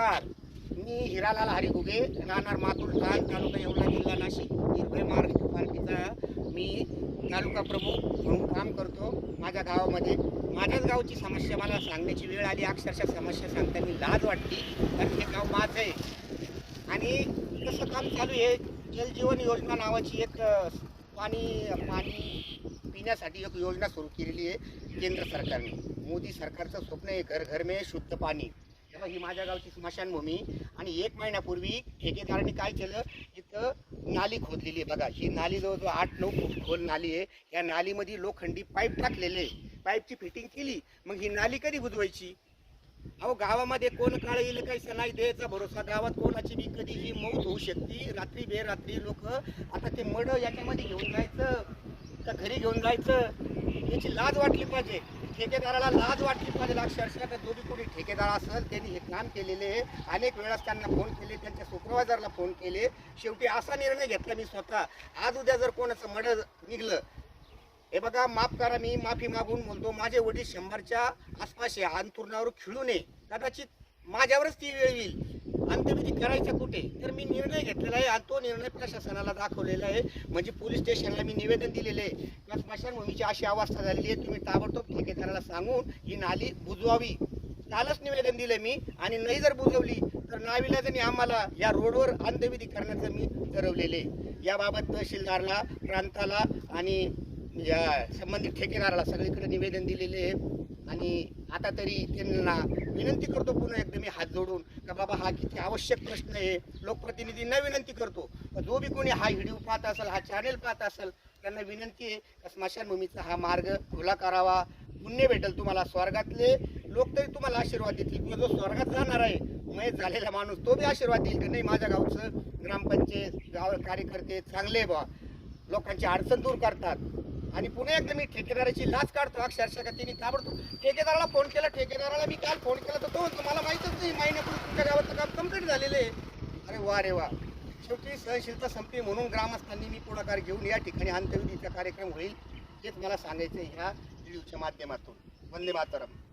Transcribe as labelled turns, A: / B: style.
A: नमस्कार. मी हिरालाल हरिगुगे राहणार मातुल ताल तालुका येवला जिल्हा नाशिक निर्भय महाराष्ट्र पार्टीचा मी तालुका प्रमुख म्हणून काम करतो माझ्या गावामध्ये. माझ्याच गावची समस्या मला सांगण्याची वेळ आली अक्षरशः समस्या सांगताना लाज वाटली कारण हे गाव माझं आहे. आणि तसं काम चालू आहे जलजीवन योजना नावाची एक पाणी पाणी पिण्यासाठी एक योजना सुरू केलेली आहे केंद्र सरकारने. मोदी सरकारचं स्वप्न आहे घर घर मे शुद्ध पाणी. तेव्हा ही माझ्या गावची स्मशानभूमी. आणि एक महिन्यापूर्वी ठेकेदारांनी काय केलं? इथं नाली खोदलेली आहे बघा. ही नाली जवळजवळ आठ नऊ फूट खोल नाली आहे. या नालीमध्ये लोखंडी पाईप टाकलेले पाईपची फिटिंग केली. मग ही नाली कधी बुजवायची? अहो गावामध्ये कोण काळ येईल काही नाही द्यायचा भरोसा. गावात कोणाची बी कधीही मौत होऊ शकते. रात्री बेरात्री लोक आता ते मड याच्यामध्ये घेऊन जायचं का घरी घेऊन जायचं? याची लाज वाटली पाहिजे. ठेकेदाराला लाज वाटली पाहिजे अक्षरशः तर जो बी कोणी ठेकेदार असेल त्यांनी हे काम केलेले अनेक वेळास त्यांना फोन केले त्यांच्या सुपरवायझरला फोन केले. शेवटी असा निर्णय घेतला मी स्वतः. आज उद्या जर कोणाचं मड निघलं हे बघा माफ करा मी माफी मागून बोलतो. माझे वडील शंभरच्या आसपास आहे. अंतुरणावर नये. कदाचित माझ्यावरच ती वेळ येईल. अंत्यविधी करायचं कुठे? तर मी निर्णय घेतलेला आहे. आणि तो निर्णय प्रशासनाला दाखवलेला आहे. म्हणजे पोलीस स्टेशनला मी निवेदन दिलेले आहे. किंवा स्मशानभूमीची अशी अवस्था झालेली आहे. तुम्ही ताबडतोब ठेकेदाराला सांगून ही नाली बुजवावी. कालच निवेदन दिलं मी. आणि नाही जर बुजवली तर नाविलाजाने आम्हाला या रोडवर अंत्यविधी करण्याचं मी ठरवलेले आहे. याबाबत तहसीलदारला प्रांताला आणि या संबंधित ठेकेदाराला सगळीकडे निवेदन दिलेले आहे. आणि आता तरी त्यांना विनंती करतो पुन्हा एकदा मी हात जोडून का बाबा हा किती आवश्यक प्रश्न आहे. लोकप्रतिनिधींना विनंती करतो. जो बी कोणी हा व्हिडिओ पाहत असेल हा चॅनेल पाहत असेल त्यांना विनंती आहे का स्मशानभूमीचा हा मार्ग खुला करावा. पुण्य भेटेल तुम्हाला स्वर्गातले. लोक तरी तुम्हाला आशीर्वाद देतील. किंवा जो स्वर्गात जाणार आहे मयत झालेला माणूस तो बी आशीर्वाद देईल की? नाही माझ्या गावचं ग्रामपंचायत गाव कार्यकर्ते चांगले बा लोकांची अडचण दूर करतात. आणि पुन्हा एकदा मी ठेकेदाराची लाच काढतो अक्षरशः का तिने ताबडतो ठेकेदाराला फोन केला ठेकेदाराला मी काल फोन केला तर तो म्हणतो मला माहीतच नाही महिन्यापूर्वी तुमच्या गावाचं काम कंप्लीट झालेलं आहे. अरे वा रे वा. शेवटी सहनशीलता संपली म्हणून ग्रामस्थांनी मी पुढाकार घेऊन या ठिकाणी अंत्यविधीचा कार्यक्रम होईल हेच मला सांगायचं आहे ह्या व्हिडिओच्या माध्यमातून. वंदे मातरम.